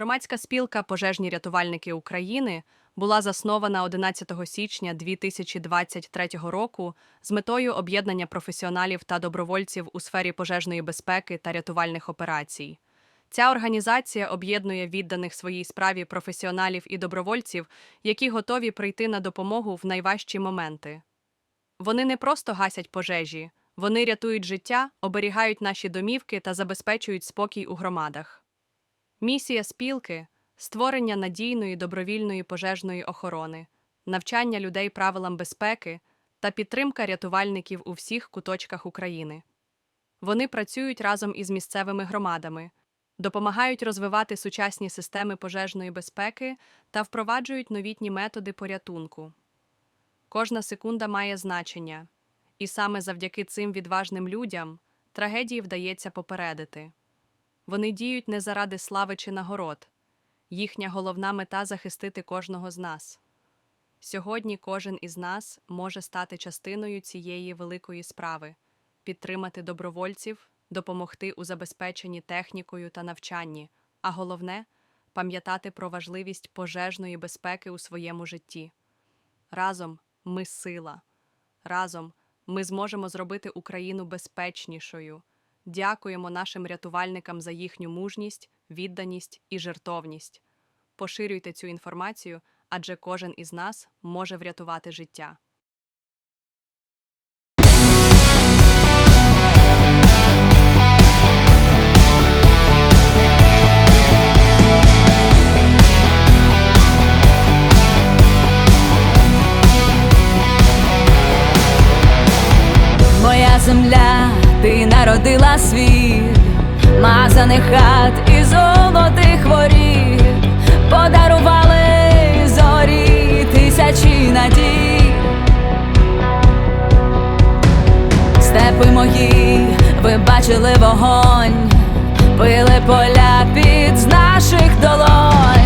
Громадська спілка Пожежні рятувальники України була заснована 11 січня 2023 року з метою об'єднання професіоналів та добровольців у сфері пожежної безпеки та рятувальних операцій. Ця організація об'єднує відданих своїй справі професіоналів і добровольців, які готові прийти на допомогу в найважчі моменти. Вони не просто гасять пожежі, вони рятують життя, оберігають наші домівки та забезпечують спокій у громадах. Місія спілки створення надійної добровільної пожежної охорони, навчання людей правилам безпеки та підтримка рятувальників у всіх куточках України. Вони працюють разом із місцевими громадами, допомагають розвивати сучасні системи пожежної безпеки та впроваджують новітні методи порятунку. Кожна секунда має значення, і саме завдяки цим відважним людям трагедії вдається попередити. Вони діють не заради слави чи нагород. Їхня головна мета захистити кожного з нас. Сьогодні кожен із нас може стати частиною цієї великої справи, підтримати добровольців, допомогти у забезпеченні технікою та навчанні, а головне пам'ятати про важливість пожежної безпеки у своєму житті. Разом ми сила. Разом ми зможемо зробити Україну безпечнішою. Дякуємо нашим рятувальникам за їхню мужність, відданість і жертовність. Поширюйте цю інформацію, адже кожен із нас може врятувати життя. Моя земля, ти народила світ, мазаних хат і золотих воріт, подарували зорі тисячі надій. Степи мої, ви бачили вогонь, пили поля під з наших долонь,